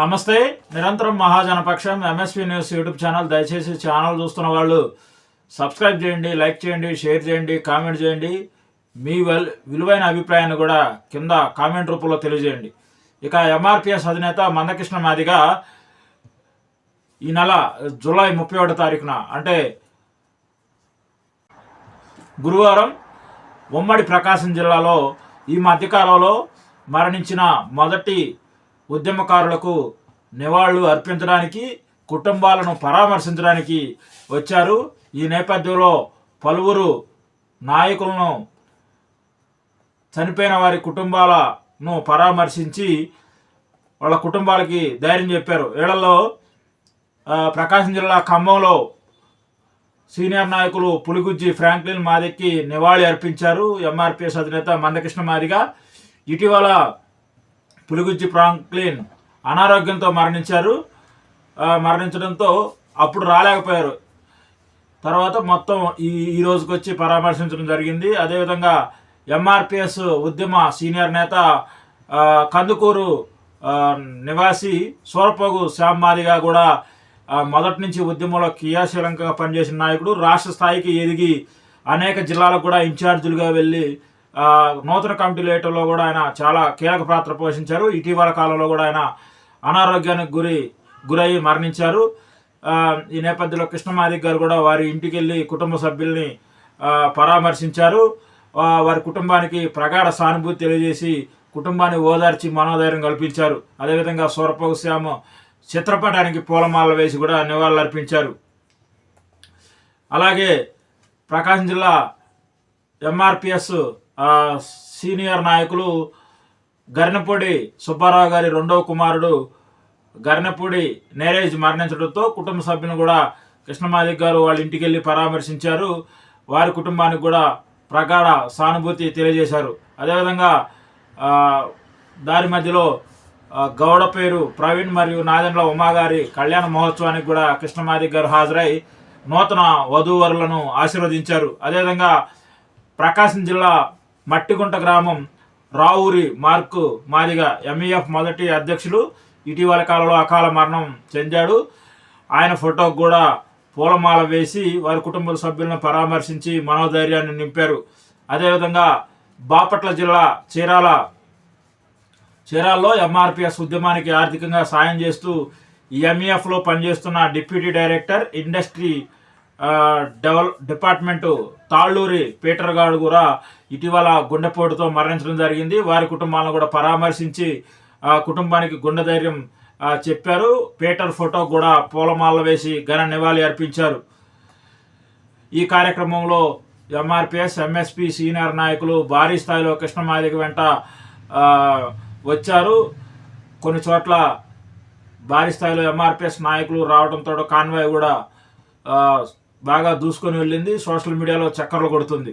నమస్తే నిరంతరం మహాజనపక్షం ఎంఎస్పీ న్యూస్ యూట్యూబ్ ఛానల్. దయచేసి ఛానల్ చూస్తున్న వాళ్ళు సబ్స్క్రైబ్ చేయండి లైక్ చేయండి షేర్ చేయండి కామెంట్ చేయండి. మీ వెల్ విలువైన అభిప్రాయాన్ని కూడా కింద కామెంట్ రూపంలో తెలియజేయండి. ఇక ఎంఆర్పిఎస్ అధినేత మందకృష్ణ మాదిగా ఈ నెల జూలై ముప్పై ఒకటో తారీఖున అంటే గురువారం ఉమ్మడి ప్రకాశం జిల్లాలో ఈ మధ్యకాలంలో మరణించిన మొదటి ఉద్యమకారులకు నివాళులు అర్పించడానికి కుటుంబాలను పరామర్శించడానికి వచ్చారు. ఈ నేపథ్యంలో పలువురు నాయకులను చనిపోయిన వారి కుటుంబాలను పరామర్శించి వాళ్ళ కుటుంబాలకి ధైర్యం చెప్పారు. వీళ్ళలో ప్రకాశం జిల్లా ఖమ్మంలో సీనియర్ నాయకులు పులిగుజ్జి ఫ్రాంక్లిన్ మాదిక్కి నివాళి అర్పించారు. ఎంఆర్పిఎస్ అధినేత మందకృష్ణ మాదిగా. ఇటీవల పులిగుజ్జి ఫ్రాంక్లిన్ అనారోగ్యంతో మరణించారు. మరణించడంతో అప్పుడు రాలేకపోయారు. తర్వాత మొత్తం ఈ ఈ రోజుకి వచ్చి పరామర్శించడం జరిగింది. అదేవిధంగా ఎంఆర్పిఎస్ ఉద్యమ సీనియర్ నేత కందుకూరు నివాసి సూరపోగు శ్యామ్మాదిగా కూడా మొదటి నుంచి ఉద్యమంలో క్రియాశీలంగా పనిచేసిన నాయకుడు రాష్ట్ర స్థాయికి ఎదిగి అనేక జిల్లాలకు కూడా ఇన్ఛార్జీలుగా వెళ్ళి నూతన కమిటీలు కూడా ఆయన చాలా కీలక పాత్ర పోషించారు. ఇటీవల కాలంలో కూడా ఆయన అనారోగ్యానికి గురి గురయ్యి మరణించారు. ఈ నేపథ్యంలో కృష్ణమాదిక్ గారు కూడా వారి ఇంటికి వెళ్ళి కుటుంబ సభ్యుల్ని పరామర్శించారు. వారి కుటుంబానికి ప్రగాఢ సానుభూతి తెలియజేసి కుటుంబాన్ని ఓదార్చి మనోధైర్యం కల్పించారు. అదేవిధంగా సూరపోగు శ్యామ చిత్రపటానికి పూలమాల వేసి కూడా నివాళులర్పించారు. అలాగే ప్రకాశం జిల్లా ఎంఆర్పిఎస్ సీనియర్ నాయకులు గరినపూడి సుబ్బారావు గారి రెండవ కుమారుడు గరినపూడి నేరేజ్ మరణించడంతో కుటుంబ సభ్యుని కూడా కృష్ణమాదిక్ గారు వాళ్ళ ఇంటికి వెళ్ళి పరామర్శించారు. వారి కుటుంబానికి కూడా ప్రగాఢ సానుభూతి తెలియజేశారు. అదేవిధంగా దారి మధ్యలో గౌడ పేరు ప్రవీణ్ మరియు నాదెండ్ల ఉమాగారి కళ్యాణ మహోత్సవానికి కూడా కృష్ణమాదిక్ గారు హాజరై నూతన వధూవరులను ఆశీర్వదించారు. అదేవిధంగా ప్రకాశం జిల్లా మట్టిగుంట గ్రామం రావురి మార్కు మాదిగా ఎంఈఎఫ్ మొదటి అధ్యక్షులు. ఇటీవల కాలంలో అకాల మరణం చెందాడు. ఆయన ఫోటోకు కూడా పూలమాల వేసి వారి కుటుంబ సభ్యులను పరామర్శించి మనోధైర్యాన్ని నింపారు. అదేవిధంగా బాపట్ల జిల్లా చీరాల చీరాల్లో ఎంఆర్పిఎస్ ఉద్యమానికి ఆర్థికంగా సాయం చేస్తూ ఈ ఎంఈఎఫ్లో పనిచేస్తున్న డిప్యూటీ డైరెక్టర్ ఇండస్ట్రీ డెవల్ డిపార్ట్మెంటు తాళ్ళూరి పీటర్ గారు కూడా ఇటీవల గుండెపోటుతో మరణించడం జరిగింది. వారి కుటుంబాలను కూడా పరామర్శించి ఆ కుటుంబానికి గుండె ధైర్యం చెప్పారు. పీటర్ ఫోటో కూడా పూలమాల వేసి ఘన నివాళి అర్పించారు. ఈ కార్యక్రమంలో ఎంఆర్పిఎస్ ఎంఎస్పి సీనియర్ నాయకులు భారీ స్థాయిలో కృష్ణమాదిక వెంట వచ్చారు. కొన్ని చోట్ల భారీ స్థాయిలో ఎంఆర్పిఎస్ నాయకులు రావడంతో కాన్వాయ్ కూడా బాగా దూసుకొని వెళ్ళింది. సోషల్ మీడియాలో చక్కర్లు కొడుతుంది.